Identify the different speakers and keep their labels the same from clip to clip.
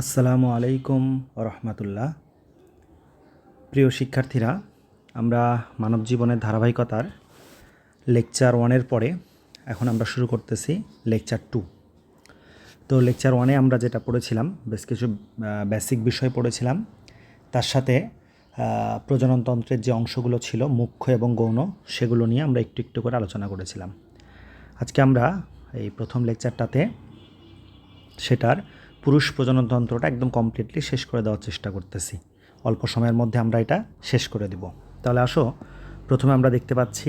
Speaker 1: আসসালামু আলাইকুম রহমতুল্লাহ প্রিয় শিক্ষার্থীরা, আমরা মানব জীবনের ধারাবাহিকতার লেকচার ওয়ানের পরে এখন আমরা শুরু করতেছি লেকচার টু। তো লেকচার ওয়ানে আমরা যেটা পড়েছিলাম, বেশ কিছু বেসিক বিষয় পড়েছিলাম, তার সাথে প্রজননতন্ত্রের যে অংশগুলো ছিল, মুখ্য এবং গৌণ, সেগুলো নিয়ে আমরা একটু একটু করে আলোচনা করেছিলাম। আজকে আমরা এই প্রথম লেকচারটাতে সেটার পুরুষ প্রজননতন্ত্রটা একদম কমপ্লিটলি শেষ করে দেওয়ার চেষ্টা করতেছি। অল্প সময়ের মধ্যে আমরা এটা শেষ করে দিব। তাহলে আসো, প্রথমে আমরা দেখতে পাচ্ছি,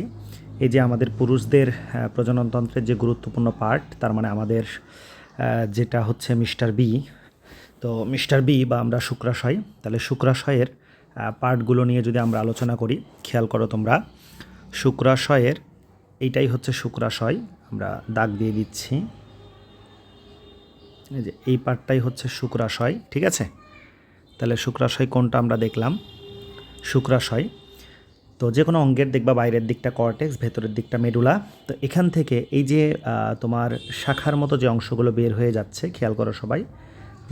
Speaker 1: এই যে আমাদের পুরুষদের প্রজননতন্ত্রের যে গুরুত্বপূর্ণ পার্ট তার মানে আমাদের যেটা হচ্ছে মিস্টার বি। তো মিস্টার বি বা আমরা শুক্রাশয়, তাহলে শুক্রাশয়ের পার্টগুলো নিয়ে যদি আমরা আলোচনা করি, খেয়াল করো তোমরা, শুক্রাশয়ের, এইটাই হচ্ছে শুক্রাশয়, আমরা দাগ দিয়ে দিচ্ছি। যে এই পার্টটাই হচ্ছে শুক্রাশয় ঠিক আছে? তাহলে শুক্রাশয় কোনটা আমরা দেখলাম? শুক্রাশয়। তো যে কোনো অঙ্গের দেখবা বাইরের দিকটা কর্টেক্স ভেতরের দিকটা মেডুলা তো এখান থেকে এই যে তোমার শাখার মতো যে অংশগুলো বের হয়ে যাচ্ছে খেয়াল করো সবাই।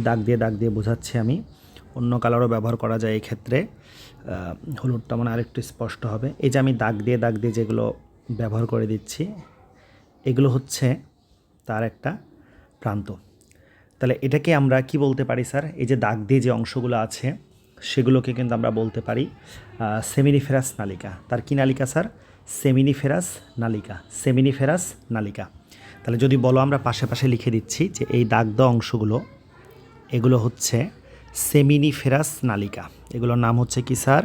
Speaker 1: দাগ দিয়ে দাগ দিয়ে বোঝাচ্ছি আমি। অন্য কালারও ব্যবহার করা যায় এই ক্ষেত্রে আহ, হলুদটা মানে আরেকটু স্পষ্ট হবে। এই যে আমি দাগ দিয়ে দাগ দিয়ে যেগুলো ব্যবহার করে দিচ্ছি এগুলো হচ্ছে তার একটা প্রান্ত। তাহলে এটাকে আমরা কি বলতে পারি, স্যার? এই যে দাগ দিয়ে যে অংশগুলো আছে, সেগুলোকে কিন্তু আমরা বলতে পারি সেমিনিফেরাস নালিকা। তার কি নালিকা, স্যার? সেমিনিফেরাস নালিকা সেমিনিফেরাস নালিকা। তাহলে যদি বলো, আমরা পাশে পাশে লিখে দিচ্ছি যে এই দাগ দেওয়া অংশগুলো, এগুলো হচ্ছে সেমিনিফেরাস নালিকা। এগুলোর নাম হচ্ছে কি, স্যার?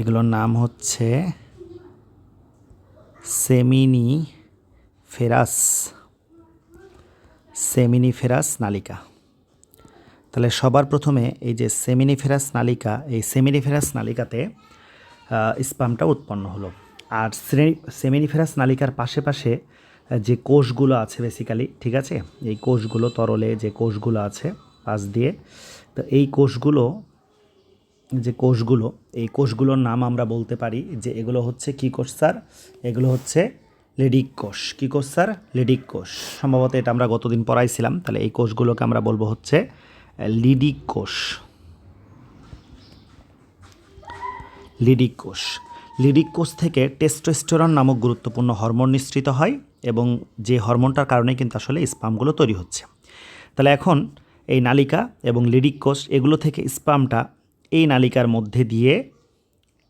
Speaker 1: এগুলোর নাম হচ্ছে সেমিনি ফেরাস সেমিনিফেরাস নালিকা। তাহলে সবার প্রথমে এই যে সেমিনিফেরাস নালিকা, এই সেমিনিফেরাস নালিকাতে স্পামটা উৎপন্ন হলো। আর সেমিনিফেরাস নালিকার পাশে পাশে যে কোষগুলো আছে বেসিক্যালি ঠিক আছে? এই কোষগুলো তরলে যে কোষগুলো আছে, পাশ দিয়ে, তো এই কোষগুলো, যে কোষগুলো, এই কোষগুলোর নাম আমরা বলতে পারি যে এগুলো হচ্ছে কি কোষ, স্যার? এগুলো হচ্ছে লেডিক কোষ। কি কোষ, স্যার? লেডিক কোষ। সম্ভবত এটা আমরা গতদিন পড়াইছিলাম। তাহলে এই কোষগুলোকে আমরা বলব হচ্ছে লিডিক কোষ। লিডিক কোষ। লিডিক কোষ থেকে টেস্টোস্টেরন নামক গুরুত্বপূর্ণ হরমোন নিঃসৃত হয় এবং যে হরমোনটার কারণে কিন্তু আসলে স্পামগুলো তৈরি হচ্ছে। তাহলে এখন এই নালিকা এবং লিডিক কোষ, এগুলো থেকে স্পামটা এই নালিকার মধ্যে দিয়ে,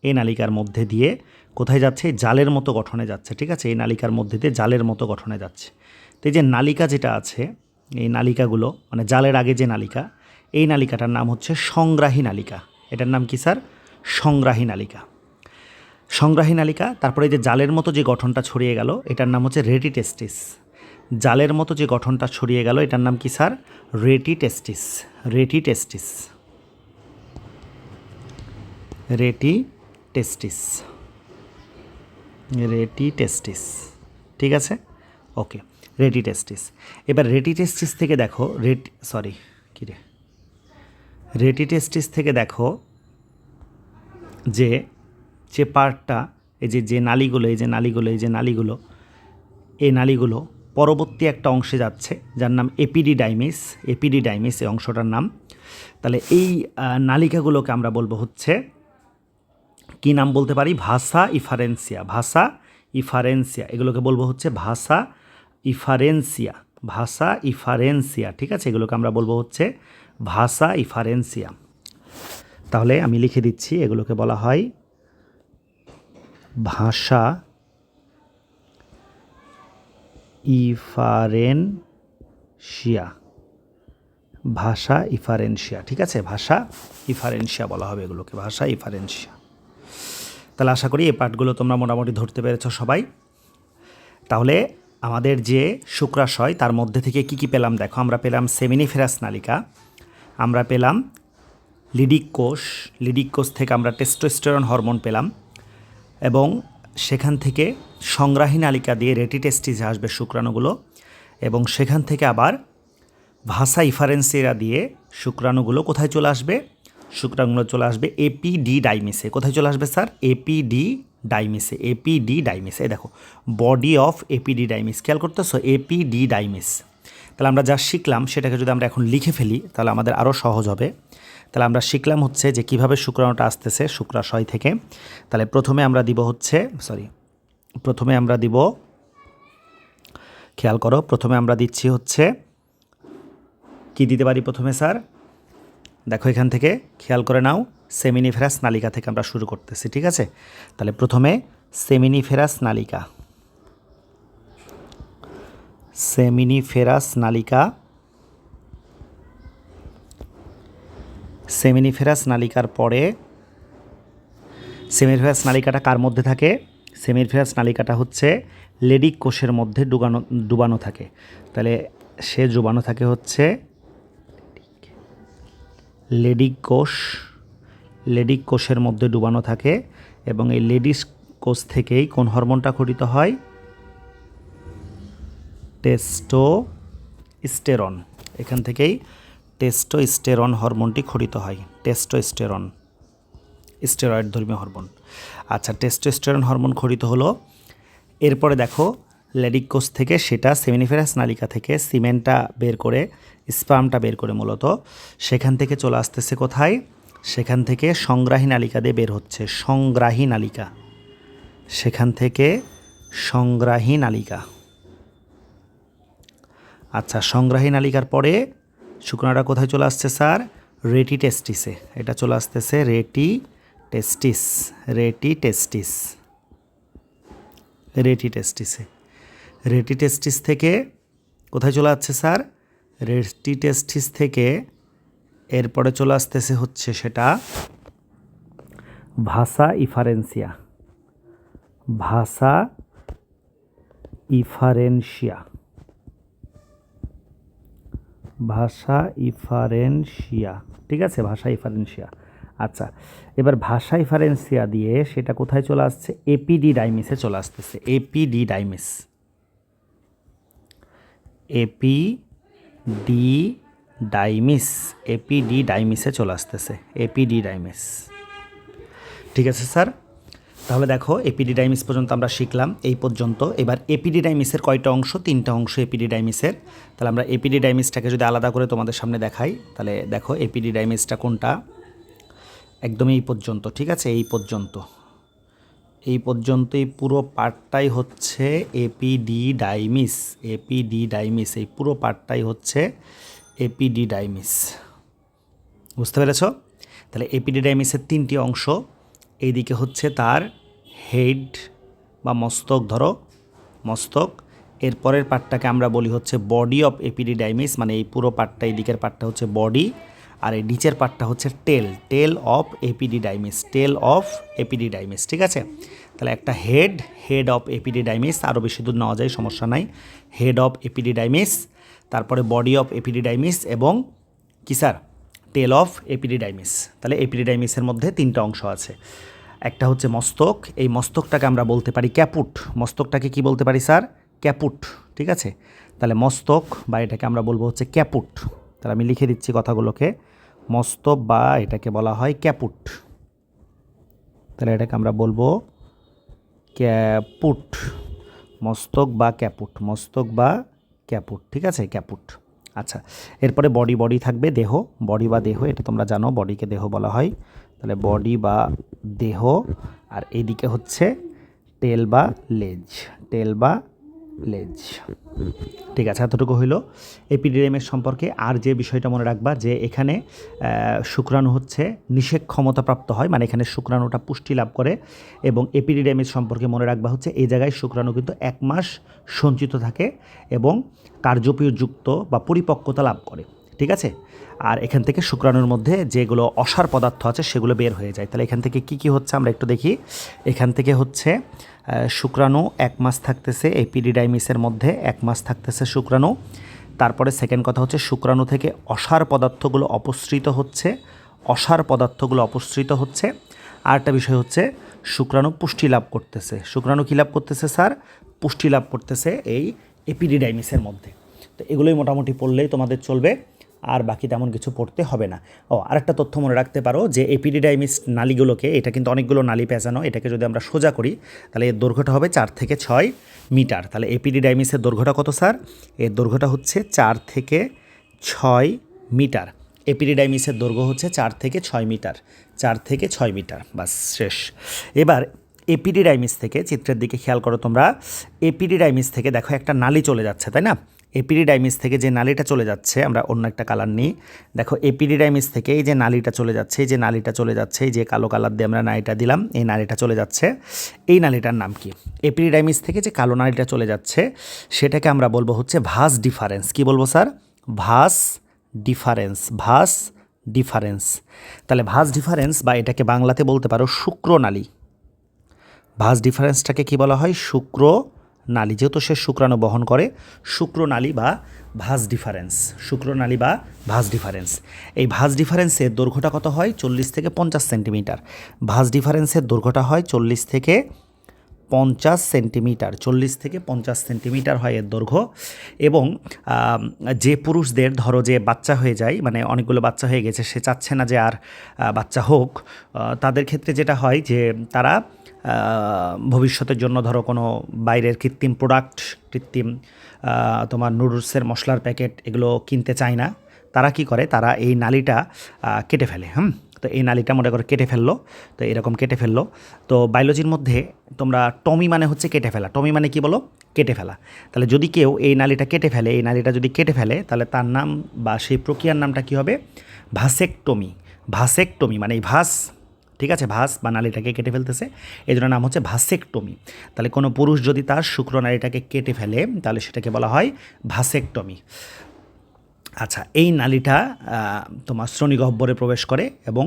Speaker 1: এই নালিকার মধ্যে দিয়ে কোথায় যাচ্ছে? জালের মতো গঠনে যাচ্ছে, ঠিক আছে? এই নালিকার মধ্যে দিয়ে জালের মতো গঠনে যাচ্ছে। তো এই যে নালিকা যেটা আছে, এই নালিকাগুলো মানে জালের আগে যে নালিকা, এই নালিকাটার নাম হচ্ছে সংগ্রাহী নালিকা। এটার নাম কি, স্যার? সংগ্রাহী নালিকা। সংগ্রাহী নালিকা, তারপরে যে জালের মতো যে গঠনটা ছড়িয়ে গেল, এটার নাম হচ্ছে রেটিটেস্টিস। জালের মতো যে গঠনটা ছড়িয়ে গেল, এটার নাম কি, sir? Rete testis. Rete testis. Rete testis rete testis ঠিক আছে? ওকে রেটি টেস্টিস এবার রেটি টেস্টিস থেকে দেখো রেট সরি কী রে? রেটি টেস্টিস থেকে দেখো যে যে পার্টটা, এই যে যে নালীগুলো, এই যে নালীগুলো, এই যে নালীগুলো, এই নালীগুলো পরবর্তী একটা অংশে যাচ্ছে, যার নাম এপিডিডাইমিস এপিডিডাইমিস এই অংশটার নাম। তাহলে এই নালিকাগুলোকে আমরা বলব হচ্ছে কি নাম বলতে পারি? ভাষা ইফারেন্সিয়া ভাষা ইফারেন্সিয়া। এগুলোকে বলব হচ্ছে ভাষা ইফারেন্সিয়া ভাষা ইফারেন্সিয়া, ঠিক আছে? এগুলোকে আমরা বলব হচ্ছে ভাষা ইফারেন্সিয়া। তাহলে আমি লিখে দিচ্ছি, এগুলোকে বলা হয় ভাষা ইফারেনশিয়া ভাষা ইফারেনশিয়া ঠিক আছে? ভাষা ইফারেনশিয়া বলা হবে এগুলোকে, ভাষা ইফারেনশিয়া তাহলে আশা করি এই পাঠগুলো তোমরা মোটামুটি ধরতে পেরেছ সবাই। তাহলে আমাদের যে শুক্রাশয়, তার মধ্যে থেকে কি কি পেলাম দেখো? আমরা পেলাম সেমিনিফেরাস নালিকা, আমরা পেলাম লিডিক কোষ লিডিক কোষ থেকে আমরা টেস্টোস্টেরন হরমোন পেলাম এবং সেখান থেকে সংগ্রাহী নালিকা দিয়ে রেটিটেস্টিসে আসবে শুক্রাণুগুলো এবং সেখান থেকে আবার ভাষা ইফারেন্সিরা দিয়ে শুক্রাণুগুলো কোথায় চলে আসবে? শুক্রাণুগুলো চলে আসবে এপিডি ডাইমিসে কোথায় চলে আসবে স্যার? এপিডি ডাইমিসে এপিডি ডাইমিসে এই দেখো, বডি অফ এপিডি ডাইমিস খেয়াল করতেছো? এপিডি ডাইমিস তাহলে আমরা যা শিখলাম সেটাকে যদি আমরা এখন লিখে ফেলি, তাহলে আমাদের আরও সহজ হবে। তাহলে আমরা শিখলাম হচ্ছে যে কীভাবে শুক্রাণুটা আসতেছে শুক্রাশয় থেকে। তাহলে প্রথমে আমরা দিব হচ্ছে সরি প্রথমে আমরা দিব, খেয়াল করো, প্রথমে আমরা দিচ্ছি হচ্ছে, কি দিতে পারি প্রথমে স্যার? দেখো এখান থেকে খেয়াল করে নাও, সেমিনিফেরাস নালিকা থেকে আমরা শুরু করতেছি, ঠিক আছে? তাহলে প্রথমে সেমিনিফেরাস নালিকা। সেমিনিফেরাস নালিকা। সেমিনিফেরাস নালিকার পরে, সেমিনিফেরাস নালিকাটা কার মধ্যে থাকে? সেমিনিফেরাস নালিকাটা হচ্ছে লেডিক কোষের মধ্যে ডুবানো ডুবানো থাকে। তাহলে সে ডুবানো থাকে হচ্ছে লেডিক কোষ লেডিক কোষের মধ্যে ডুবানো থাকে এবং এই লেডিস কোষ থেকেই কোন হরমোনটা খরিত হয়? টেস্টোস্টেরন। এখান থেকেই টেস্টোস্টেরন হরমোনটি খরিত হয়। টেস্টোস্টেরন স্টেরয়েড ধর্মীয় হরমোন। আচ্ছা টেস্টোস্টেরন হরমোন খরিত হলো, এরপরে দেখো লেডিক কোষ থেকে সেটা সেমিনিফেরাস নালিকা থেকে সিমেন্টটা বের করে স্পামটা বের করে মূলত। সেখান থেকে চলে আসতেছে কোথায়? সেখান থেকে সংগ্রাহী নালিকা দিয়ে বের হচ্ছে। সংগ্রাহী নালিকা। সেখান থেকে সংগ্রাহী নালিকা। আচ্ছা সংগ্রাহী নালিকার পরে শুকনাটা কোথায় চলে আসছে, স্যার? রেটি টেস্টিসে। এটা চলে আসতেছে rete testis. Rete testis. Rete টেস্টিসে। Rete testis থেকে কোথায় চলে আসছে, স্যার? রেটি টেস্টিস থেকে এরপরে চলে আসতেছে হচ্ছে সেটা ভাষা ইফারেন্সিয়া। ভাষা ইফারেন্সিয়া। ভাষা ইফারেন্সিয়া। ঠিক আছে? ভাষা ইফারেন্সিয়া। আচ্ছা এবার ভাষা ইফারেন্সিয়া দিয়ে সেটা কোথায় চলে আসছে? এপিডি ডাইমিসে চলে আসতেছে। এপিডি ডাইমিস এপি ডি ডাইমিস এপিডি ডাইমিসে চলে আসতেছে এপিডি ডাইমিস ঠিক আছে স্যার? তাহলে দেখো এপিডি ডাইমিস পর্যন্ত আমরা শিখলাম, এই পর্যন্ত। এবার এপিডি ডাইমিসের কয়টা অংশ? তিনটা অংশ এপিডি ডাইমিসের তাহলে আমরা এপিডি ডাইমিসটাকে যদি আলাদা করে তোমাদের সামনে দেখাই, তাহলে দেখো এপিডি ডাইমিসটা কোনটা? একদমই এই পর্যন্ত, ঠিক আছে? এই পর্যন্ত। এই পর্যন্ত এই পুরো পার্টটাই হচ্ছে এপিডি ডাইমিস এপিডি ডাইমিস এই পুরো পার্টটাই হচ্ছে এপিডি ডাইমিস বুঝতে পেরেছ? তাহলে এপিডি ডাইমিসের তিনটি অংশ, এইদিকে হচ্ছে তার হেড বা মস্তক, ধরো মস্তক। এর পরের পার্টটাকে আমরা বলি হচ্ছে বডি অফ এপিডি এপিডিডাইমিস মানে এই পুরো পার্টটা এই দিকের পার্টটা হচ্ছে বডি। আর এই নিচের পার্টটা হচ্ছে tail tail of epididymis, tail of epididymis, ঠিক আছে? তাহলে একটা হেড হেড অফ এপিডিডাইমিস আরও বেশি দূর নেওয়া যায়, সমস্যা নাই। হেড অফ এপিডিডাইমিস, তারপরে বডি অফ এপিডিডাইমিস এবং কি স্যার? Tail of epididymis. তাহলে এপিডিডাইমিসের মধ্যে তিনটা অংশ আছে। একটা হচ্ছে মস্তক, এই মস্তকটাকে আমরা বলতে পারি ক্যাপুট। মস্তকটাকে কি বলতে পারি স্যার? ক্যাপুট, ঠিক আছে? তাহলে মস্তক বা এটাকে আমরা বলব হচ্ছে ক্যাপুট। তাহলে আমি লিখে দিচ্ছি কথাগুলোকে। মস্তক বা এটাকে বলা হয় ক্যাপুট। তাহলে এটাকে আমরা বলব ক্যাপুট। মস্তক বা ক্যাপুট। মস্তক বা ক্যাপুট। ঠিক আছে? ক্যাপুট। আচ্ছা এরপরে বডি বডি থাকবে দেহ। বডি বা দেহ, এটা তোমরা জানো, বডিকে দেহ বলা হয়। তাহলে বডি বা দেহ, আর এইদিকে হচ্ছে টেল বা লেজ। টেল বা লেজ ঠিক আছে, এতটুকু হইল এপিডিএমের সম্পর্কে। আর যে বিষয়টা মনে রাখবা যে এখানে শুক্রাণু হচ্ছে নিষেক ক্ষমতাপ্রাপ্ত হয় মানে এখানে শুক্রাণুটা পুষ্টি লাভ করে এবং এপিডিডেমিস সম্পর্কে মনে রাখবা হচ্ছে এই জায়গায় শুক্রাণু কিন্তু এক মাস সঞ্চিত থাকে এবং কার্যপীয়যুক্ত বা পরিপক্কতা লাভ করে। ঠিক আছে? আর এখান থেকে শুক্রাণুর মধ্যে যেগুলো অসার পদার্থ আছে, সেগুলো বের হয়ে যায়। তাহলে এখান থেকে কি কি হচ্ছে আমরা একটু দেখি। এখান থেকে হচ্ছে শুক্রাণু এক মাস থাকতেছে, এই পিডিডাইমিসের মধ্যে এক মাস থাকতেছে শুক্রাণু। তারপরে সেকেন্ড কথা হচ্ছে, শুক্রাণু থেকে অসার পদার্থগুলো অপসৃত হচ্ছে, অসার পদার্থগুলো অপসৃত হচ্ছে। আর একটা বিষয় হচ্ছে, শুক্রাণু পুষ্টি লাভ করতেছে। শুক্রাণু কী লাভ করতেছে, স্যার? পুষ্টি লাভ করতেছে এই এপিডিডাইমিসের মধ্যে। তো এগুলোই মোটামুটি পড়লেই তোমাদের চলবে। আর বাকি তেমন কিছু পড়তে হবে না। ও, আরেকটা তথ্য মনে রাখতে পারো যে এপিডিডাইমিস নালীগুলোকে, এটা কিন্তু অনেকগুলো নালী পেঁচানো, এটাকে যদি আমরা সোজা করি, তাহলে এর দৈর্ঘ্যটা হবে চার থেকে ছয় মিটার। তাহলে এপিডিডাইমিসের দৈর্ঘ্যটা কত স্যার? এর দৈর্ঘ্যটা হচ্ছে চার থেকে ছয় মিটার। এপিডিডাইমিসের দৈর্ঘ্য হচ্ছে চার থেকে ছয় মিটার। চার থেকে ছয় মিটার, বাস শেষ। এবার এপিডিডাইমিস থেকে, চিত্রের দিকে খেয়াল করো তোমরা, এপিডিডাইমিস থেকে দেখো একটা নালী চলে যাচ্ছে, তাই না? এপিডিডাইমিস থেকে যে নালীটা চলে যাচ্ছে, আমরা অন্য একটা কালার নিই। দেখো, এপিডিডাইমিস থেকে এই যে নালীটা চলে যাচ্ছে, এই যে নালীটা চলে যাচ্ছে, এই যে কালো কালার দিয়ে আমরা নালীটা দিলাম, এই নালীটা চলে যাচ্ছে। এই নালীটার নাম কি? এপিডিডাইমিস থেকে যে কালো নালীটা চলে যাচ্ছে, সেটাকে আমরা বলব হচ্ছে ভাস ডিফারেন্স। কি বলব, sir? Vas deferens vas deferens. তাহলে ভাস ডিফারেন্স বা এটাকে বাংলাতে বলতে পারো শুক্রনালী ভাস ডিফারেন্সটাকে কি বলা হয়? শুক্র নালী, যেহেতু সে শুক্রাণু বহন করে শুক্রনালী বা ভাস ডিফারেন্স শুক্রনালী বা ভাস ডিফারেন্স। এই ভাস ডিফারেন্সের দৈর্ঘ্যটা কত হয়? চল্লিশ থেকে পঞ্চাশ সেন্টিমিটার। ভাস ডিফারেন্সের দৈর্ঘ্যটা হয় চল্লিশ থেকে পঞ্চাশ সেন্টিমিটার। চল্লিশ থেকে পঞ্চাশ সেন্টিমিটার হয় এর দৈর্ঘ্য। এবং যে পুরুষদের, ধরো যে বাচ্চা হয়ে যায় মানে অনেকগুলো বাচ্চা হয়ে গেছে, সে চাচ্ছে না যে আর বাচ্চা হোক তাদের ক্ষেত্রে যেটা হয় যে তারা ভবিষ্যতের জন্য ধরো কোনো বাইরের কৃত্রিম প্রোডাক্ট কৃত্রিম তোমার নুডলসের মশলার প্যাকেট এগুলো কিনতে চায় না। তারা কি করে? তারা এই নালিটা কেটে ফেলে, হুম? তো এই নালিটা মনে করে কেটে ফেলল, তো এরকম কেটে ফেলল। তো বায়োলজির মধ্যে তোমরা টমি মানে হচ্ছে কেটে ফেলা। টমি মানে কি বলো? কেটে ফেলা। তাহলে যদি কেউ এই নালিটা কেটে ফেলে, এই নালিটা যদি কেটে ফেলে, তাহলে তার নাম বা সেই প্রক্রিয়ার নামটা কি হবে? ভাসেকটমি। ভাসেকটমি মানে এই ভাস ঠিক আছে ভাস বা নালীটাকে কেটে ফেলতেছে। এই জন্য নাম হচ্ছে ভাসেকটমি। তাহলে কোনো পুরুষ যদি তার শুক্র নালীটাকে কেটে ফেলে, তাহলে সেটাকে বলা হয় ভাসেকটমি। আচ্ছা এই নালীটা তোমার শ্রোণীগহ্বরে প্রবেশ করে এবং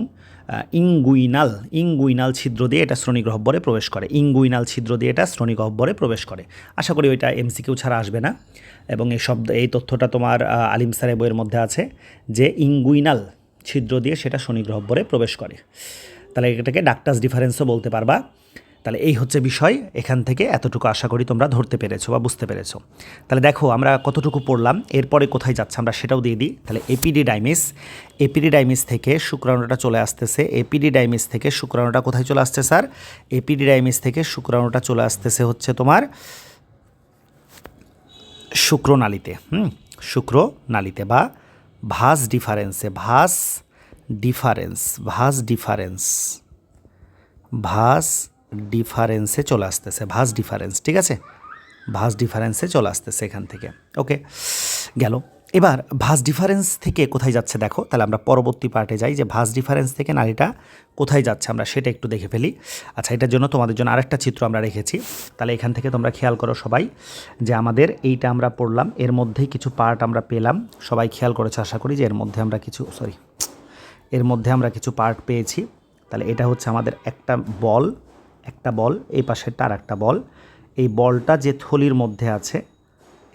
Speaker 1: ইঙ্গুইনাল ইঙ্গুইনাল ছিদ্র দিয়ে এটা শ্রোণীগহ্বরে প্রবেশ করে। ইঙ্গুইনাল ছিদ্র দিয়ে এটা শ্রোণীগহ্বরে প্রবেশ করে। আশা করি ওইটা এমসিকিউ ছাড়া আসবে না। এবং এই শব্দ, এই তথ্যটা তোমার আলিম স্যারের বইয়ের মধ্যে আছে যে ইঙ্গুইনাল ছিদ্র দিয়ে সেটা শ্রোণীগহ্বরে প্রবেশ করে। তাহলে এটাকে ডাক্টাস ডিফারেন্সও বলতে পারবা। তাহলে এই হচ্ছে বিষয়, এখান থেকে এতটুকু আশা করি তোমরা ধরতে পেরেছ বা বুঝতে পেরেছ। তাহলে দেখো, আমরা কতটুকু পড়লাম, এরপরে কোথায় যাচ্ছে আমরা সেটাও দিয়ে দিই। তাহলে এপিডি ডাইমিস এপিডি ডাইমিস থেকে শুক্রাণুটা চলে আসতেছে, এপিডিডাইমিস থেকে শুক্রাণুটা কোথায় চলে আসছে স্যার? এপিডিডাইমিস থেকে শুক্রাণুটা চলে আসতেছে হচ্ছে তোমার শুক্রনালীতে, হুম? শুক্রনালীতে বা ভাস ডিফারেন্সে, ভাস ডিফারেন্স ভাস ডিফারেন্স ভাস ডিফারেন্সে চলে আসতেছে ভাস ডিফারেন্স ঠিক আছে? ভাস ডিফারেন্সে চলে আসতেছে এখান থেকে ওকে গেল। এবার ভাস ডিফারেন্স থেকে কোথায় যাচ্ছে দেখো, তাহলে আমরা পরবর্তী পার্টে যাই, যে ভাস ডিফারেন্স থেকে নারীটা কোথায় যাচ্ছে, আমরা সেটা একটু দেখে ফেলি। আচ্ছা এটার জন্য তোমাদের জন্য আরেকটা চিত্র আমরা রেখেছি। তাহলে এখান থেকে তোমরা খেয়াল করো সবাই, যে আমাদের এইটা আমরা পড়লাম, এর মধ্যেই কিছু পার্ট আমরা পেলাম। সবাই খেয়াল করেছে, আশা করি যে এর মধ্যে আমরা কিছু সরি এর মধ্যে আমরা কিছু পার্ট পেয়েছি। তাহলে এটা হচ্ছে আমাদের একটা বল একটা বল, এই পাশেরটা আর একটা বল। এই বলটা যে থলির মধ্যে আছে,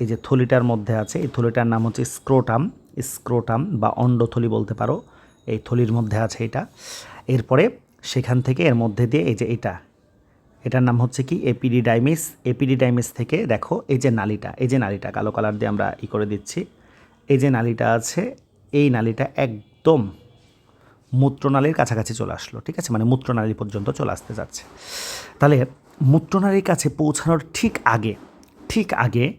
Speaker 1: এই যে থলিটার মধ্যে আছে, এই থলিটার নাম হচ্ছে স্ক্রোটাম স্ক্রোটাম বা অন্ডথলি বলতে পারো। এই থলির মধ্যে আছে এটা। এরপরে সেখান থেকে এর মধ্যে দিয়ে এই যে এটা, এটার নাম হচ্ছে কি? এপিডিডাইমিস এপিডিডাইমিস থেকে দেখো এই যে নালিটা, এই যে নালিটা, কালো কালার দিয়ে আমরা ই করে দিচ্ছি। এই যে নালিটা আছে, এই নালিটা একদম মূত্রনালীর কাছাকাছি চলে আসলো, ঠিক আছে? মানে মূত্রনালী পর্যন্ত চলে আসতে যাচ্ছে। তাহলে মূত্রনালীর কাছে পৌঁছানোর ঠিক আগে ঠিক আগে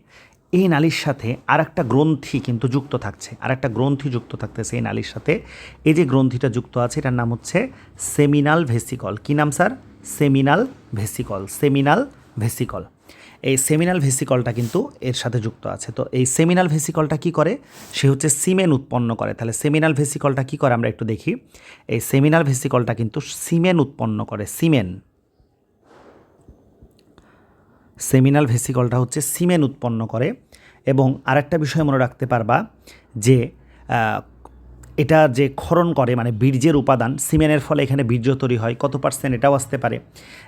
Speaker 1: এই নালীর সাথে আর একটা গ্রন্থি কিন্তু যুক্ত থাকছে। আর একটা গ্রন্থি যুক্ত থাকতেছে এই নালীর সাথে। এই যে গ্রন্থিটা যুক্ত আছে, এটার নাম হচ্ছে সেমিনাল ভেসিকল। কী নাম, sir? Seminal vesicle. Seminal vesicle. এই সেমিনাল ভেসিকলটা কিন্তু এর সাথে যুক্ত আছে। তো এই সেমিনাল ভেসিকলটা কি করে? সে হচ্ছে সিমেন উৎপন্ন করে। তাহলে সেমিনাল ভেসিকলটা কি করে? আমরা একটু দেখি। এই সেমিনাল ভেসিকলটা কিন্তু সিমেন উৎপন্ন করে। সিমেন সেমিনাল ভেসিকলটা হচ্ছে সিমেন উৎপন্ন করে। এবং আরেকটা বিষয় মনে রাখতে পারবা যে এটা যে ক্ষরণ করে মানে বীর্যের উপাদান সিমেনের ফলে এখানে বীর্য তৈরি হয়। কত পার্সেন্ট এটাও আসতে পারে।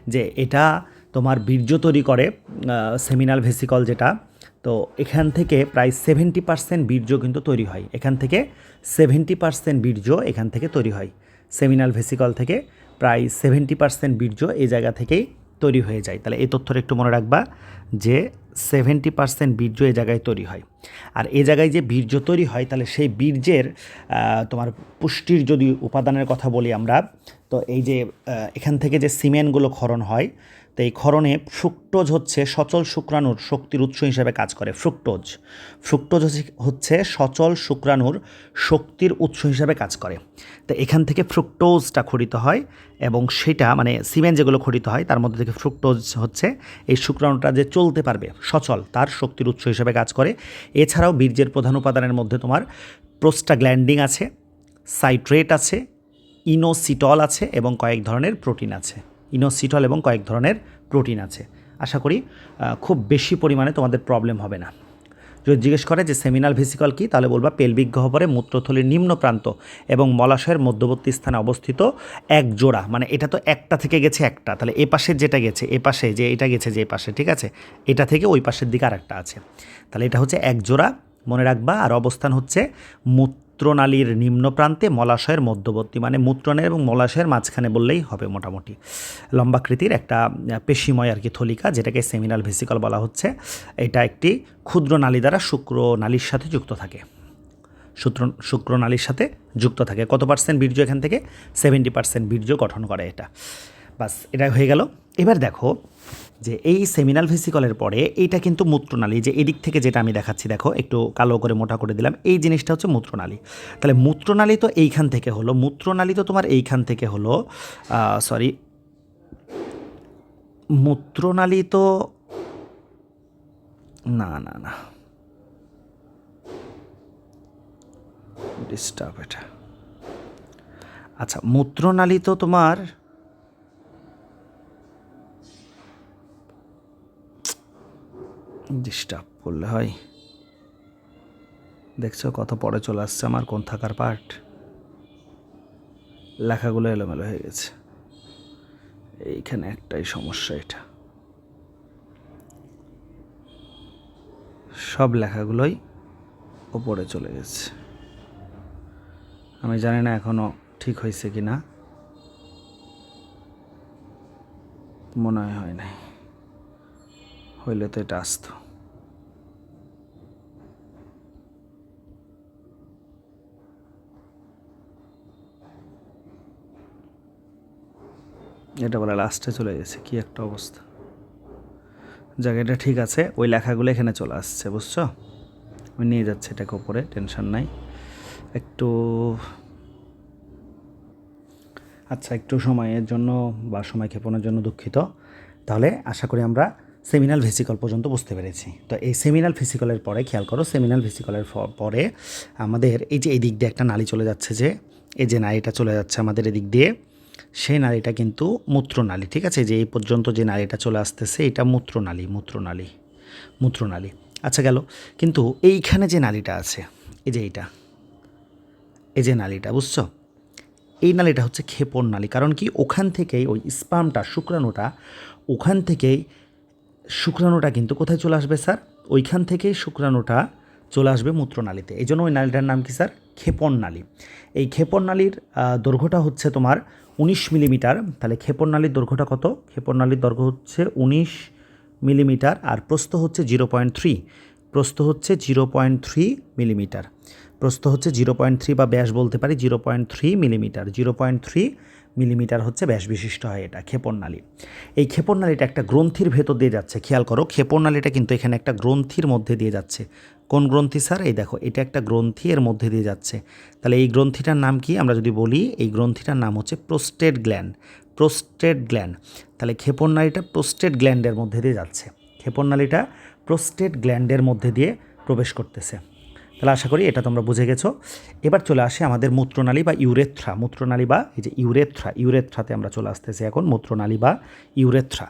Speaker 1: যে এটা তোমার বীর্য তৈরি করে সেমিনাল ভেসিকল যেটা, তো এখান থেকে প্রায় সেভেন্টি পার্সেন্ট বীর্য কিন্তু তৈরি হয়। এখান থেকে সেভেন্টি পার্সেন্ট বীর্য এখান থেকে তৈরি হয়। সেমিনাল ভেসিকল থেকে প্রায় সেভেন্টি পার্সেন্ট বীর্য এই জায়গা থেকেই তৈরি হয়ে যায়। তাহলে এই তথ্যটা একটু মনে রাখবা যে সেভেন্টি পার্সেন্ট বীর্য এই জায়গায় তৈরি হয়। আর এই জায়গায় যে বীর্য তৈরি হয়, তাহলে সেই বীর্যের তোমার পুষ্টির যদি উপাদানের কথা বলি আমরা, তো এই যে এখান থেকে যে সিমেন্টগুলো ক্ষরণ হয় তো এই ক্ষরণে ফ্রুক্টোজ হচ্ছে সচল শুক্রাণুর শক্তির উৎস হিসেবে কাজ করে, ফ্রুক্টোজ। ফ্রুক্টোজ হচ্ছে- সচল শুক্রাণুর শক্তির উৎস হিসাবে কাজ করে। তো এখান থেকে ফ্রুক্টোজটা খরিত হয় এবং সেটা মানে সিমেন্ট যেগুলো খরিত হয়, তার মধ্যে থেকে ফ্রুক্টোজ হচ্ছে এই শুক্রাণুটা যে চলতে পারবে, সচল, তার শক্তির উৎস হিসেবে কাজ করে। এছাড়াও বীর্যের প্রধান উপাদানের মধ্যে তোমার প্রোস্টাগ্ল্যান্ডিং আছে, সাইট্রেট আছে, ইনোসিটল আছে এবং কয়েক ধরনের প্রোটিন আছে। ইনোসিটল এবং কয়েক ধরনের প্রোটিন আছে। আশা করি খুব বেশি পরিমাণে তোমাদের প্রবলেম হবে না। যদি জিজ্ঞেস করে যে সেমিনাল ভেসিকল কি, তাহলে বলবা পেলভিক গহ্বরে মূত্রথলির নিম্ন প্রান্ত এবং মলাশয়ের মধ্যবর্তী স্থানে অবস্থিত এক জোড়া মানে এটা তো একটা থেকে গেছে একটা, তাহলে এ পাশের যেটা গেছে, এ পাশে যে এটা গেছে যে পাশে, ঠিক আছে? এটা থেকে ওই পাশের দিকে আরেকটা আছে। তাহলে এটা হচ্ছে এক জোড়া, মনে রাখবা, আর অবস্থান হচ্ছে মূত্রনালীর নিম্ন প্রান্তে মলাশয়ের মধ্যবর্তী মানে মূত্রনালী এবং মলাশয়ের মাঝখানে বললেই হবে মোটামুটি। লম্বাকৃতির একটা পেশিময় আর কি থলিকা, যেটাকে সেমিনাল ভেসিকল বলা হচ্ছে। এটা একটি ক্ষুদ্র নালী দ্বারা শুক্র নালীর সাথে যুক্ত থাকে। সূত্র শুক্রনালীর সাথে যুক্ত থাকে। কত পার্সেন্ট বীর্য এখান থেকে? সেভেন্টি পার্সেন্ট বীর্য গঠন করে এটা। বাস, এটা হয়ে গেল। এবার দেখো যে এই সেমিনাল ভেসিকলের পরে এইটা কিন্তু মূত্রনালী, যে এদিক থেকে যেটা আমি দেখাচ্ছি, দেখো, একটু কালো করে মোটা করে দিলাম, এই জিনিসটা হচ্ছে মূত্রনালী। তাহলে মূত্রনালী তো এইখান থেকে হলো, মূত্রনালী তো তোমার এইখান থেকে হলো সরি মূত্রনালী তো, না না না। ডিস্টার্ব এটা। আচ্ছা মূত্রনালী তো তোমার ডিস্টার্ব করলে হয়। দেখছ কত পরে চলে আসছে আমার, কোন থাকার পার্ট লেখাগুলো এলোমেলো হয়ে গেছে। এইখানে একটাই সমস্যা এটা। সব লেখাগুলোই ওপরে চলে গেছে। আমি জানি না এখনও ঠিক হয়েছে কি না মনে হয় নাই। হইলে তো এটা আসতো। এটা বলে লাস্টে চলে গেছে, কি একটা অবস্থা। জায়গাটা ঠিক আছে, ওই লেখাগুলো এখানে চলে আসছে, বুঝছ? আমি নিয়ে যাচ্ছি এটাকে ওপরে টেনশন নাই। একটু আচ্ছা একটু সময়ের জন্য বা সময় ক্ষেপণের জন্য দুঃখিত। তাহলে আশা করি আমরা সেমিনাল ভেসিকল পর্যন্ত বুঝতে পেরেছি। তো এই সেমিনাল ভেসিকলের পরে, খেয়াল করো সেমিনাল ভেসিকলের পরে আমাদের এই যে এই দিক দিয়ে একটা নালী চলে যাচ্ছে যে, এই যে নালীটা চলে যাচ্ছে আমাদের এদিক দিয়ে সেই নালীটা কিন্তু মূত্রনালী, ঠিক আছে? যে এই পর্যন্ত যে নালীটা চলে আসতেছে, এটা মূত্রনালী মূত্রনালী মূত্রনালী। আচ্ছা গেল। কিন্তু এইখানে যে নালীটা আছে, এই যে এইটা, এই যে নালীটা বুঝছ? এই নালীটা হচ্ছে ক্ষেপণ নালী। কারণ কি? ওখান থেকেই ওই স্পামটা, শুক্রাণুটা, ওখান থেকেই শুক্রাণুটা কিন্তু কোথায় চলে আসবে স্যার? ওইখান থেকেই শুক্রাণুটা চলে আসবে মূত্রনালীতে। এই জন্য ওই নালীটার নাম কি স্যার? ক্ষেপণ নালী। এই ক্ষেপণ নালীর দৈর্ঘ্যটা হচ্ছে তোমার উনিশ মিলিমিটার, তাহলে ক্ষেপণ নালীর দৈর্ঘ্যটা কত? ক্ষেপণ নালীর দৈর্ঘ্য হচ্ছে উনিশ মিলিমিটার আর প্রস্থ হচ্ছে জিরো পয়েন্ট থ্রি। প্রস্থ হচ্ছে জিরো পয়েন্ট থ্রি মিলিমিটার। প্রস্থ হচ্ছে জিরো পয়েন্ট থ্রি বা ব্যাস বলতে পারি, zero point three millimetre. Zero point three millimetre হচ্ছে ব্যাস বিশিষ্ট হয় এটা ক্ষেপণনালী এই ক্ষেপণনালীটা একটা গ্রন্থির ভেতর দিয়ে যাচ্ছে, খেয়াল করো ক্ষেপণনালীটা কিন্তু এখানে একটা গ্রন্থির মধ্যে দিয়ে যাচ্ছে। কোন গ্রন্থি স্যার? এই দেখো, এটা একটা গ্রন্থি এর মধ্যে দিয়ে যাচ্ছে। তাহলে এই গ্রন্থিটার নাম কি? আমরা যদি বলি, এই গ্রন্থিটার নাম হচ্ছে প্রোস্টেট গ্ল্যান্ড। Prostate gland. তাহলে ক্ষেপণনালীটা প্রোস্টেট গ্ল্যান্ডের মধ্যে দিয়ে যাচ্ছে। ক্ষেপণনালীটা প্রোস্টেট গ্ল্যান্ডের মধ্যে দিয়ে প্রবেশ করতেছে। তাহলে আশা করি এটা তোমরা বুঝে গেছো। এবার চলে আসে আমাদের মূত্রনালী বা ইউরেথ্রা। মূত্রনালী বা এই যে ইউরেথ্রা, ইউরেথ্রাতে আমরা চলে আসতেছি এখন মূত্রনালী বা ইউরেথ্রা।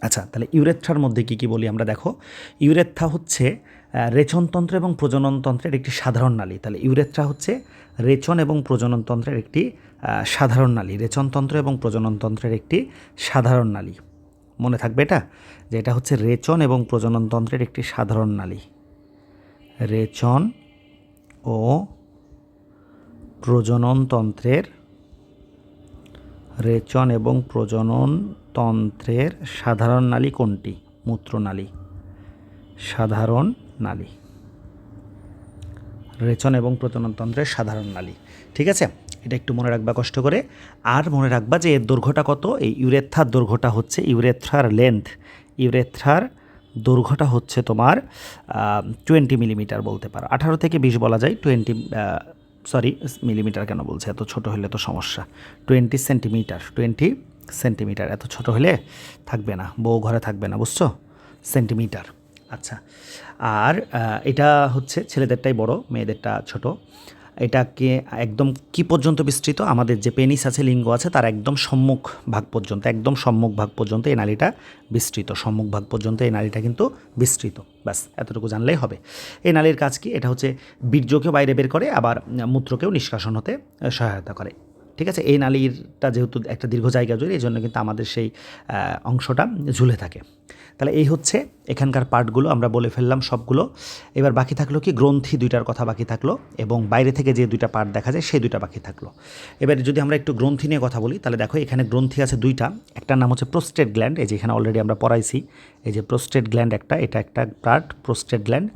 Speaker 1: আচ্ছা তাহলে ইউরেথ্রার মধ্যে কী কী বলি আমরা? দেখো, ইউরেথ্রা হচ্ছে রেচনতন্ত্র এবং প্রজননতন্ত্রের একটি সাধারণ নালী। তাহলে ইউরেথ্রা হচ্ছে রেচন এবং প্রজননতন্ত্রের একটি সাধারণ নালী। রেচনতন্ত্র এবং প্রজননতন্ত্রের একটি সাধারণ নালী। মনে থাকবে এটা? যে এটা হচ্ছে রেচন এবং প্রজননতন্ত্রের একটি সাধারণ নালী। রেচন ও প্রজননতন্ত্রের রেচন এবং প্রজনন তন্ত্রের সাধারণ নালী কোনটি? মূত্রনালী সাধারণ নালী। রেচন এবং প্রজননতন্ত্রের সাধারণ নালী। ঠিক আছে? এটা একটু মনে রাখবা, কষ্ট করে। আর মনে রাখবা যে এর দৈর্ঘ্যটা কত? এই ইউরেথ্রার দৈর্ঘ্যটা হচ্ছে ইউরেথ্রার লেন্থ ইউরেথ্রার দৈর্ঘ্যটা হচ্ছে তোমার টোয়েন্টি মিলিমিটার বলতে পারো। আঠারো থেকে বিশ বলা যায় টোয়েন্টি সরি মিলিমিটার কেন বলছে? এত ছোট হলে তো সমস্যা। টোয়েন্টি সেন্টিমিটার টোয়েন্টি সেন্টিমিটার এত ছোট হলে থাকবে না, বউ ঘরে থাকবে না, বুঝছ? সেন্টিমিটার আচ্ছা আর এটা হচ্ছে ছেলেদেরটাই বড়, মেয়েদেরটা ছোট। এটাকে একদম কি পর্যন্ত বিস্তৃত? আমাদের যে পেনিস আছে, লিঙ্গ আছে, তার একদম সম্মুখ ভাগ পর্যন্ত, একদম সম্মুখ ভাগ পর্যন্ত এই নালীটা বিস্তৃত। সম্মুখ ভাগ পর্যন্ত এই নালীটা কিন্তু বিস্তৃত। ব্যাস, এতটুকু জানলেই হবে। এই নালীর কাজ কি? এটা হচ্ছে বীর্যকে বাইরে বের করে, আবার মূত্রকেও নিষ্কাশন হতে সহায়তা করে। ঠিক আছে? এই নালীরটা যেহেতু একটা দীর্ঘ জায়গা জুড়ে, এই জন্য কিন্তু আমাদের সেই অংশটা ঝুলে থাকে। তাহলে এই হচ্ছে এখানকার পার্টগুলো, আমরা বলে ফেললাম সবগুলো। এবার বাকি থাকল কি? গ্রন্থি দুইটার কথা বাকি থাকল এবং বাইরে থেকে যে দুইটা পার্ট দেখা যায়, সেই দুইটা বাকি থাকল। এবারে যদি আমরা একটু গ্রন্থি নিয়ে কথা বলি, তাহলে দেখো এখানে গ্রন্থি আছে দুইটা। একটার নাম হচ্ছে প্রোস্টেট গ্ল্যান্ড, এই যে এখানে অলরেডি আমরা পড়াইছি। এই যে প্রোস্টেট গ্ল্যান্ড একটা, এটা একটা পার্ট প্রোস্টেট গ্ল্যান্ড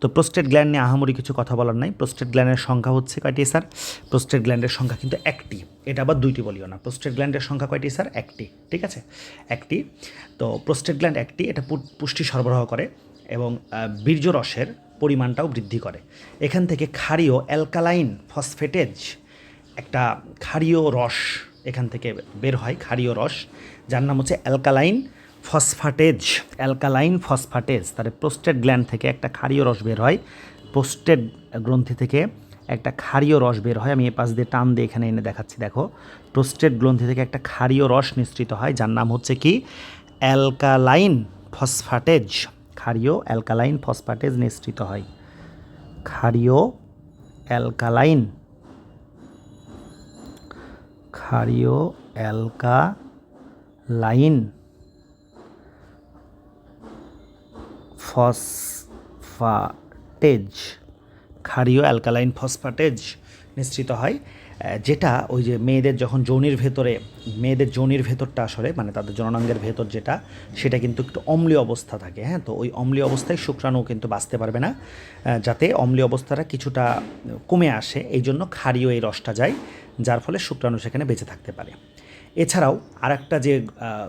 Speaker 1: তো প্রোস্টেট গ্ল্যান্ড নিয়ে আহামরি কিছু কথা বলার নাই। প্রোস্টেট গ্ল্যান্ডের সংখ্যা হচ্ছে কয়টি স্যার প্রোস্টেট গ্ল্যান্ডের সংখ্যা কিন্তু একটি। এটা আবার দুইটি বলিও না। প্রোস্টেট গ্ল্যান্ডের সংখ্যা কয়টি স্যার একটি। ঠিক আছে? একটি। তো প্রোস্টেট গ্ল্যান্ড একটি, এটা পুষ্টি সরবরাহ করে এবং বীর্য রসের পরিমাণটাও বৃদ্ধি করে। এখান থেকে ক্ষারীয় অ্যালকালাইন ফসফেটেজ একটা ক্ষারীয় রস এখান থেকে বের হয়, ক্ষারীয় রস। যার নাম হচ্ছে অ্যালকালাইন ফসফাটেজ, অ্যালকালাইন ফসফাটেজ তাহলে প্রোস্টেট গ্ল্যান্ড থেকে একটা ক্ষারীয় রস বের হয়। প্রোস্টেট গ্রন্থি থেকে একটা ক্ষারীয় রস বের হয়। আমি এ পাশ দিয়ে টান দিয়ে এখানে এনে দেখাচ্ছি, দেখো। প্রোস্টেট গ্রন্থি থেকে একটা ক্ষারীয় রস নিঃসৃত হয়, যার নাম হচ্ছে কি? Alkaline phosphatase. ক্ষারীয় অ্যালকালাইন ফসফাটেজ নিঃসৃত হয়। ক্ষারীয় অ্যালকালাইন। ক্ষারীয় অ্যালকালাইন ফসফাটেজ, ক্ষারীয় অ্যালকালাইন ফসফাটেজ নিশ্চিত হয় যেটা ওই যে মেয়েদের যখন যৌনির ভেতরে, মেয়েদের যৌনির ভেতরটা আসলে মানে তাদের জননাঙ্গের ভেতর যেটা, সেটা কিন্তু একটু অম্লীয় অবস্থা থাকে হ্যাঁ? তো ওই অম্লীয় অবস্থায় শুক্রাণু কিন্তু বাঁচতে পারবে না যাতে অম্লীয় অবস্থাটা কিছুটা কমে আসে এই জন্য ক্ষারীয় এই রসটা যায়, যার ফলে শুক্রাণু সেখানে বেঁচে থাকতে পারে। এছাড়াও আরেকটা যে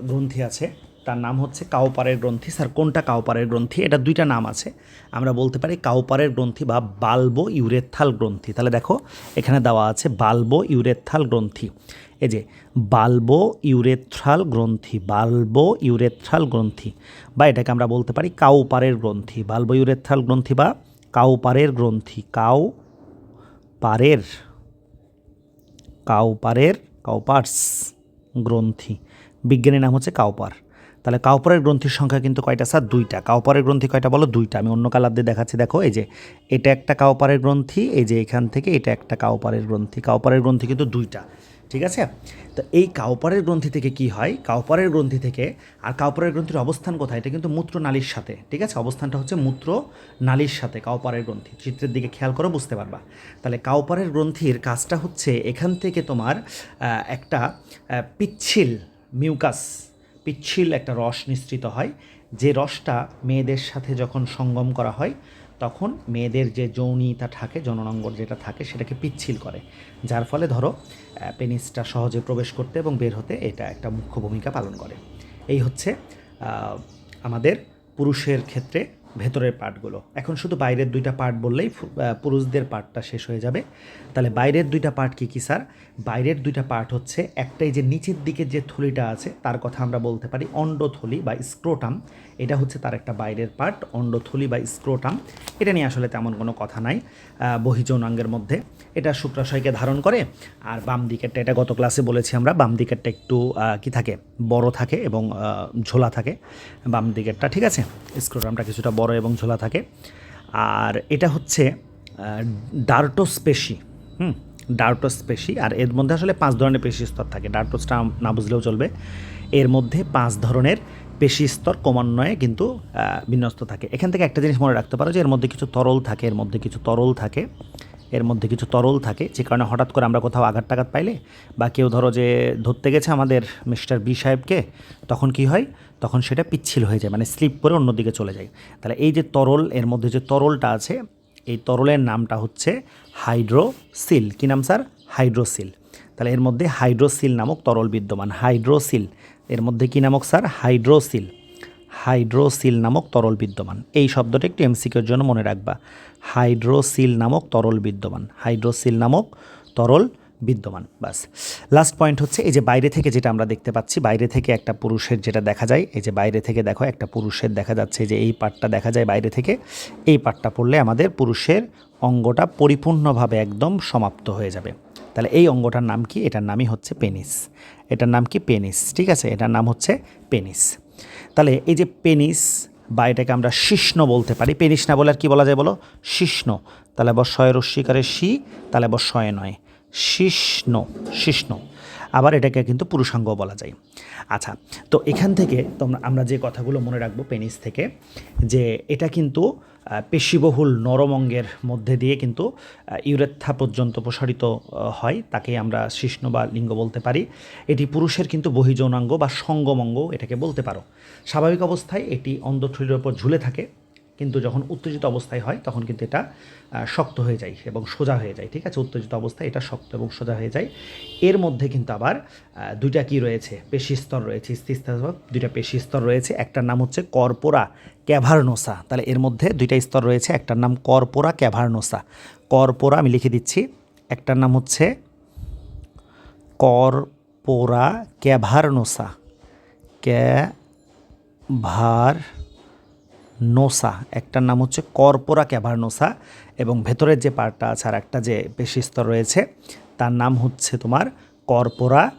Speaker 1: গ্রন্থি আছে তার নাম হচ্ছে কাউপারের গ্রন্থি। স্যার, কোনটা কাউপারের গ্রন্থি? এটা দুইটা নাম আছে। আমরা বলতে পারি কাউপারের গ্রন্থি বা বাল্বো ইউরেথাল গ্রন্থি। তাহলে দেখো, এখানে দেওয়া আছে বাল্বো ইউরেথাল গ্রন্থি। এই যে, বাল্বো ইউরেথ্রাল গ্রন্থি, বাল্বো ইউরেথ্রাল গ্রন্থি বা এটাকে আমরা বলতে পারি কাউপারের গ্রন্থি। বাল্বো ইউরেথ্রাল গ্রন্থি বা কাউপারের গ্রন্থি। কাউ পারের কাউপারের, কাউপার্স গ্রন্থি। বিজ্ঞানীর নাম হচ্ছে কাউপার। তাহলে কাউপারের গ্রন্থির সংখ্যা কিন্তু কয়টা? স্যার, দুইটা। কাউপারের গ্রন্থি কয়টা বলো? দুইটা। আমি অন্য কালার দিয়ে দেখাচ্ছি। দেখো, এই যে, এটা একটা কাউপারের গ্রন্থি, এই যে, এখান থেকে এটা একটা কাউপারের গ্রন্থি। কাউপারের গ্রন্থি কিন্তু দুইটা, ঠিক আছে? তো এই কাউপারের গ্রন্থি থেকে কি হয়? কাউপারের গ্রন্থি থেকে, আর কাউপারের গ্রন্থির অবস্থান কোথায়? এটা কিন্তু মূত্র নালীর সাথে, ঠিক আছে? অবস্থানটা হচ্ছে মূত্র নালীর সাথে, কাউপারের গ্রন্থি। চিত্রের দিকে খেয়াল করো, বুঝতে পারবা। তাহলে কাউপারের গ্রন্থির কাজটা হচ্ছে এখান থেকে তোমার একটা পিচ্ছিল মিউকাস পিচ্ছিল একটা রস নিঃসৃত হয়। যে রসটা মেয়েদের সাথে যখন সঙ্গম করা হয়, তখন মেয়েদের যে যৌনিতা থাকে, জননঙ্গর যেটা থাকে, সেটাকে পিচ্ছিল করে। যার ফলে ধরো পেনিসটা সহজে প্রবেশ করতে এবং বের হতে এটা একটা মুখ্য ভূমিকা পালন করে। এই হচ্ছে আমাদের পুরুষের ক্ষেত্রে ভেতরের পার্টগুলো। এখন শুধু বাইরের দুইটা পার্ট বললেই পুরুষদের পার্টটা শেষ হয়ে যাবে। তাহলে বাইরের দুইটা পার্ট কী কী, স্যার? বাইরের দুইটা পার্ট হচ্ছে একটাই যে নিচের দিকে যে থলিটা আছে, তার কথা আমরা বলতে পারি অন্ডথলি বা স্ক্রোটাম। এটা হচ্ছে তার একটা বাইরের পার্ট, অন্ডথলি বা স্ক্রোটাম। এটা নিয়ে আসলে তেমন কোনো কথা নাই বহিজৌনাঙ্গের মধ্যে। এটা শুক্রাশয়কে ধারণ করে। আর বাম দিকেরটা, এটা গত ক্লাসে বলেছি আমরা, বাম দিকেরটা একটু কি থাকে? বড় থাকে এবং ঝোলা থাকে। বাম দিকেরটা, ঠিক আছে? স্ক্রোটামটা কিছুটা বড় এবং ঝোলা থাকে। আর এটা হচ্ছে ডার্টোস্পেশি। হুম, ডার্টোস্পেশি। আর এর মধ্যে আসলে পাঁচ ধরনের পেশি স্তর থাকে। ডার্টোসটা না বুঝলেও চলবে। এর মধ্যে পাঁচ ধরনের পেশি স্তর ক্রমান্বয়ে কিন্তু বিন্যস্ত থাকে। এখান থেকে একটা জিনিস মনে রাখতে পারো যে, এর মধ্যে কিছু তরল থাকে, এর মধ্যে কিছু তরল থাকে। এর মধ্যে কিছু তরল থাকে, যে কারণে হঠাৎ করে আমরা কোথাও আঘাত টাঘাত পাইলে বা কেউ ধরো যে ধরতে গেছে আমাদের মিস্টার বি সাহেবকে, তখন কি হয়? তখন সেটা পিচ্ছিল হয়ে যায় মানে স্লিপ করে অন্যদিকে চলে যায়। তাহলে এই যে তরল, এর মধ্যে যে তরলটা আছে, এই তরলের নামটা হচ্ছে হাইড্রোসিল। কী নাম স্যার? হাইড্রোসিল। তাহলে এর মধ্যে হাইড্রোসিল নামক তরল বিদ্যমান। হাইড্রোসিল, এর মধ্যে কী নামক স্যার? হাইড্রোসিল। হাইড্রোসিল নামক তরল বিদ্যমান। এই শব্দটা একটু এমসিকিউর জন্য মনে রাখবা। হাইড্রোসিল নামক তরল বিদ্যমান। হাইড্রোসিল নামক তরল বিদ্যমান। বাস লাস্ট পয়েন্ট হচ্ছে এই যে বাইরে থেকে যেটা আমরা দেখতে পাচ্ছি, বাইরে থেকে একটা পুরুষের যেটা দেখা যায়, এই যে বাইরে থেকে দেখো একটা পুরুষের দেখা যাচ্ছে যে এই পার্টটা দেখা যায় বাইরে থেকে, এই পার্টটা পড়লে আমাদের পুরুষের অঙ্গটা পরিপূর্ণভাবে একদম সমাপ্ত হয়ে যাবে। তাহলে এই অঙ্গটার নাম কি? এটার নামই হচ্ছে পেনিস। এটার নাম কি? পেনিস। ঠিক আছে? এটার নাম হচ্ছে পেনিস। তাহলে এই যে পেনিস, বা এটাকে আমরা শিষ্ণ বলতে পারি। পেনিস না বলে আর কি বলা যায় বলো? শিষ্ণ। তাহলে বর্ষয় রস্বীকারের শি, তাহলে বর্ষয় নয় শিষ্ণ শিষ্ণ। আবার এটাকে কিন্তু পুরুষাঙ্গ বলা যায়। আচ্ছা তো এখান থেকে তোমরা, আমরা যে কথাগুলো মনে রাখব পেনিস থেকে, যে এটা কিন্তু পেশিবহুল নরম অঙ্গের মধ্যে দিয়ে কিন্তু ইউরেথা পর্যন্ত প্রসারিত হয়, তাকে আমরা শিষ্ণ বা লিঙ্গ বলতে পারি। এটি পুরুষের কিন্তু বহিযৌনাঙ্গ বা সঙ্গমঙ্গ এটাকে বলতে পারো। স্বাভাবিক অবস্থায় এটি অন্ধথলির ওপর ঝুলে থাকে কিন্তু যখন উত্তেজিত অবস্থায় হয়, তখন কিন্তু এটা শক্ত হয়ে যায় এবং সোজা হয়ে যায়, ঠিক আছে? উত্তেজিত অবস্থায় এটা শক্ত এবং সোজা হয়ে যায়। এর মধ্যে কিন্তু আবার দুইটা কি রয়েছে? পেশি স্তর রয়েছে স্থিরস্তর দুইটা পেশি স্তর রয়েছে। একটার নাম হচ্ছে কর্পোরা ক্যাভারনোসা। তাহলে এর মধ্যে দুইটা স্তর রয়েছে, একটার নাম কর্পোরা ক্যাভারনোসা। কর্পোরা আমি লিখে দিচ্ছি, একটার নাম হচ্ছে কর্পোরা ক্যাভারনোসা। ক্যাভার নোসা, একটার নাম হচ্ছে কর্পোরা ক্যাভারনোসা এবং ভেতরের যে পার্টটা আছে আর একটা যে পেশি স্তর রয়েছে, তার নাম হচ্ছে তোমার কর্পোরা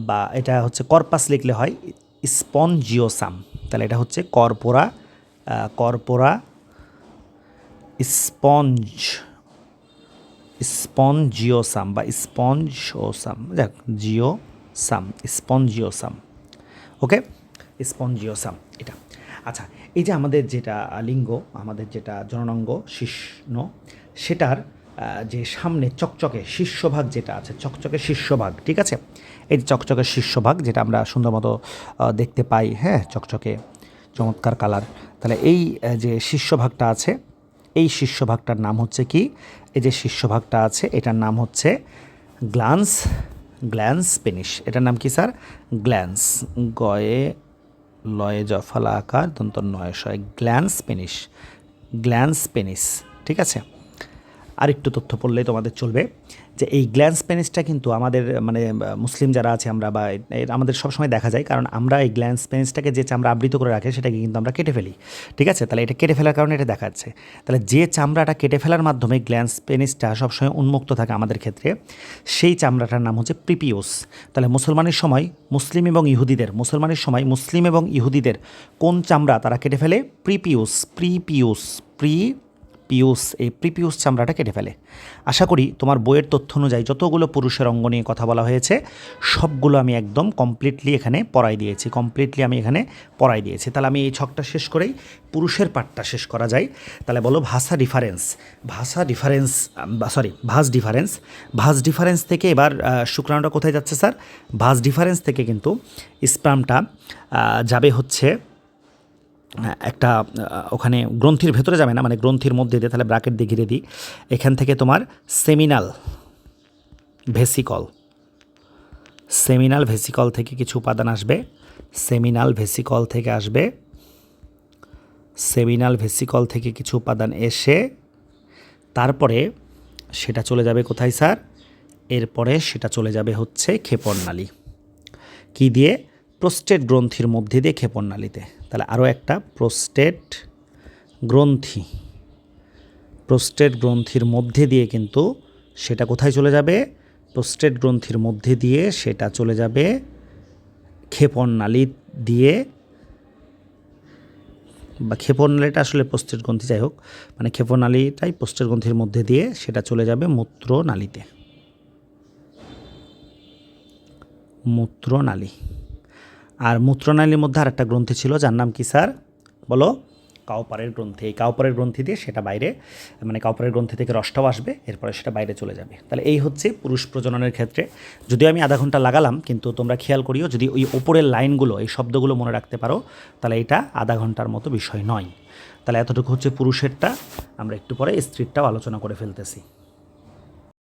Speaker 1: বা এটা হচ্ছে কর্পাস লিখলে হয় স্পঞ্জিওসাম। তাহলে এটা হচ্ছে কর্পোরা কর্পোরা স্পঞ্জ, স্পঞ্জিওসাম বা স্পঞ্জোসাম। যাক, জিওসাম, স্পঞ্জিওসাম। ওকে? স্পঞ্জিওসাম, এটা। আচ্ছা এই যে আমাদের যেটা লিঙ্গ, আমাদের যেটা জননাঙ্গ, শিষ্ণ, সেটার যে সামনে চকচকে শীর্ষভাগ যেটা আছে, চকচকে শীর্ষভাগ, ঠিক আছে? এই যে চকচকে শীর্ষভাগ যেটা আমরা সুন্দর মতো দেখতে পাই হ্যাঁ? চকচকে, চমৎকার কালার তাহলে এই যে শীর্ষভাগটা আছে, এই শীর্ষভাগটার নাম হচ্ছে কি? এই যে শীর্ষভাগটা আছে, এটার নাম হচ্ছে গ্লান্স, গ্ল্যান্স পেনিস। এটার নাম কি, স্যার? গ্ল্যান্স, গয়ে লয়ে জফলা আকার, দন্ত নয় শয়, গ্ল্যান্স পেনিস গ্ল্যান্স পেনিস, ঠিক আছে? আরেকটু তথ্য পড়লেই তোমাদের চলবে। যে এই গ্ল্যান্স পেনিসটা কিন্তু আমাদের মানে মুসলিম যারা আছে আমরা বা আমাদের সবসময় দেখা যায়। কারণ আমরা এই গ্ল্যান্স পেনিসটাকে যে চামড়া আবৃত করে রাখে সেটাকে কিন্তু আমরা কেটে ফেলি। ঠিক আছে? তাহলে এটা কেটে ফেলার কারণে এটা দেখা যাচ্ছে তাহলে যে চামড়াটা কেটে ফেলার মাধ্যমে গ্ল্যান্স পেনিসটা সবসময় উন্মুক্ত থাকে আমাদের ক্ষেত্রে, সেই চামড়াটার নাম হচ্ছে প্রিপিওস। তাহলে মুসলমানের সময় মুসলিম এবং ইহুদিদের, মুসলমানের সময় মুসলিম এবং ইহুদিদের কোন চামড়া তারা কেটে ফেলে? প্রিপিউস প্রিপিউস প্রি পিউস এই প্রিপিউস চামড়াটা কেটে ফেলে। আশা করি তোমার বইয়ের তথ্য অনুযায়ী যতগুলো পুরুষের অঙ্গ নিয়ে কথা বলা হয়েছে, সবগুলো আমি একদম কমপ্লিটলি এখানে পড়াই দিয়েছি কমপ্লিটলি আমি এখানে পড়াই দিয়েছি। তাহলে আমি এই ছকটা শেষ করেই, পুরুষের পার্টটা শেষ করা যায়। তাহলে বলো ভাষা ডিফারেন্স ভাষা deferens sorry vas deferens vas deferens থেকে এবার শুক্রাণুটা কোথায় যাচ্ছে স্যার? ভাস ডিফারেন্স থেকে কিন্তু স্পামটা যাবে হচ্ছে একটা ওখানে গ্রন্থির ভেতরে যাবে না মানে গ্রন্থির মধ্যে দিয়ে তাহলে ব্রাকেট দিয়ে ঘিরে দিই। এখান থেকে তোমার সেমিনাল ভেসিকল। সেমিনাল ভেসিকল থেকে কিছু উপাদান আসবে। সেমিনাল ভেসিকল থেকে আসবে। সেমিনাল ভেসিকল থেকে কিছু উপাদান এসে তারপরে সেটা চলে যাবে কোথায়, স্যার? এরপরে সেটা চলে যাবে হচ্ছে ক্ষেপণনালী। কী দিয়ে? প্রোস্টেট গ্রন্থির মধ্যে দিয়ে ক্ষেপণনালীতে তাহলে আরও একটা প্রোস্টেট গ্রন্থি। প্রোস্টেট গ্রন্থির মধ্যে দিয়ে কিন্তু সেটা কোথায় চলে যাবে? প্রোস্টেট গ্রন্থির মধ্যে দিয়ে সেটা চলে যাবে ক্ষেপণনালী দিয়ে। বা ক্ষেপণনালীটা আসলে প্রোস্টেট গ্রন্থি, যাই হোক মানে ক্ষেপণনালীটাই প্রোস্টেট গ্রন্থির মধ্যে দিয়ে সেটা চলে যাবে মূত্রনালীতে মূত্রনালী আর মূত্রনালীর মধ্যে আরেকটা গ্রন্থি ছিল, যার নাম কি স্যার? বলো। কাউপারের গ্রন্থি। এই কাউপারের গ্রন্থি দিয়ে সেটা বাইরে মানে কাউপারের গ্রন্থি থেকে রসটাও আসবে, এরপরে সেটা বাইরে চলে যাবে। তাহলে এই হচ্ছে পুরুষ প্রজননের ক্ষেত্রে। যদিও আমি আধা ঘণ্টা লাগালাম, কিন্তু তোমরা খেয়াল করিও, যদি ওই ওপরের লাইনগুলো, এই শব্দগুলো মনে রাখতে পারো, তাহলে এটা আধা ঘণ্টার মতো বিষয় নয়। তাহলে এতটুকু হচ্ছে পুরুষেরটা। আমরা একটু পরে স্ত্রীরটাও আলোচনা করে ফেলতেছি।